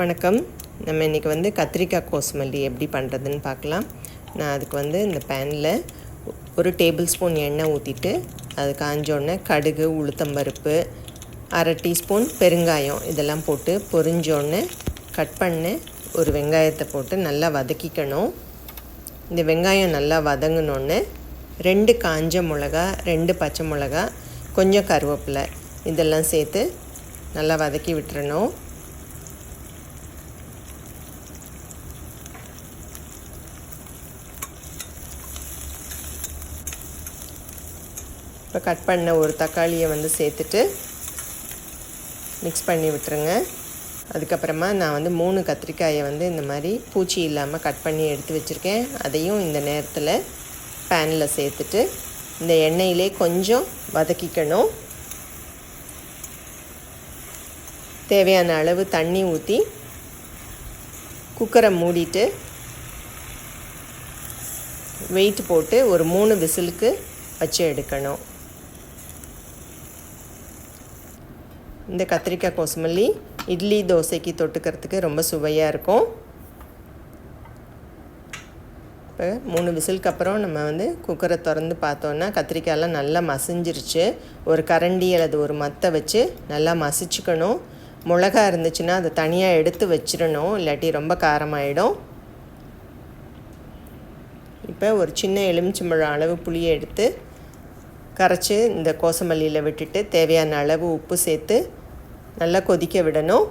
வணக்கம். நம்ம இன்றைக்கி வந்து கத்திரிக்காய் கோசுமல்லி எப்படி பண்ணுறதுன்னு பார்க்கலாம். நான் அதுக்கு வந்து இந்த பேனில் ஒரு டேபிள் ஸ்பூன் எண்ணெய் ஊற்றிட்டு அது காஞ்சோடனே கடுகு உளுத்தம்பருப்பு அரை டீஸ்பூன் பெருங்காயம் இதெல்லாம் போட்டு பொரிஞ்சோடனே கட் பண்ண ஒரு வெங்காயத்தை போட்டு நல்லா வதக்கிக்கணும். இந்த வெங்காயம் நல்லா வதங்கினோடனே ரெண்டு காஞ்ச மிளகா ரெண்டு பச்சை மிளகா கொஞ்சம் கருவேப்பிலை இதெல்லாம் சேர்த்து நல்லா வதக்கி விட்டுறணும். இப்போ கட் பண்ண ஒரு தக்காளியை வந்து சேர்த்துட்டு மிக்ஸ் பண்ணி விட்டுருங்க. அதுக்கப்புறமா நான் வந்து மூணு கத்திரிக்காயை வந்து இந்த மாதிரி பூச்சி இல்லாமல் கட் பண்ணி எடுத்து வச்சுருக்கேன். அதையும் இந்த நேரத்தில் பேனில் சேர்த்துட்டு இந்த எண்ணெயிலே கொஞ்சம் வதக்கிக்கணும். தேவையான அளவு தண்ணி ஊற்றி குக்கரை மூடிட்டு வெயிட் போட்டு ஒரு மூணு விசிலுக்கு வச்சு எடுக்கணும். இந்த கத்திரிக்காய் கொசுமல்லி இட்லி தோசைக்கு தொட்டுக்கிறதுக்கு ரொம்ப சுவையாக இருக்கும். இப்போ மூணு விசிலுக்கு அப்புறம் நம்ம வந்து குக்கரை திறந்து பார்த்தோன்னா கத்திரிக்காயெல்லாம் நல்லா மசிஞ்சிருச்சு. ஒரு கரண்டி அல்லது ஒரு மத்தை வச்சு நல்லா மசிச்சுக்கணும். மிளகா இருந்துச்சுன்னா அதை தனியாக எடுத்து வச்சிடணும். இல்லாட்டி ரொம்ப காரமாயிடும். இப்போ ஒரு சின்ன எலுமிச்சம்பழம் அளவு புளியை எடுத்து கரைச்சி இந்த கோசமல்லியில் விட்டுட்டு தேவையான அளவு உப்பு சேர்த்து நல்லா கொதிக்க விடணும்.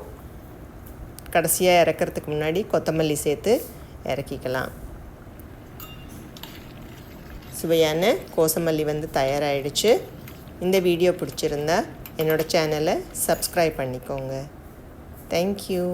கடைசியாக இறக்கிறதுக்கு முன்னாடி கொத்தமல்லி சேர்த்து இறக்கிக்கலாம். சுவையான கோசமல்லி வந்து தயாராகிடுச்சு இந்த வீடியோ பிடிச்சிருந்தா என்னோடய சேனலை சப்ஸ்கிரைப் பண்ணிக்கோங்க. தேங்க்யூ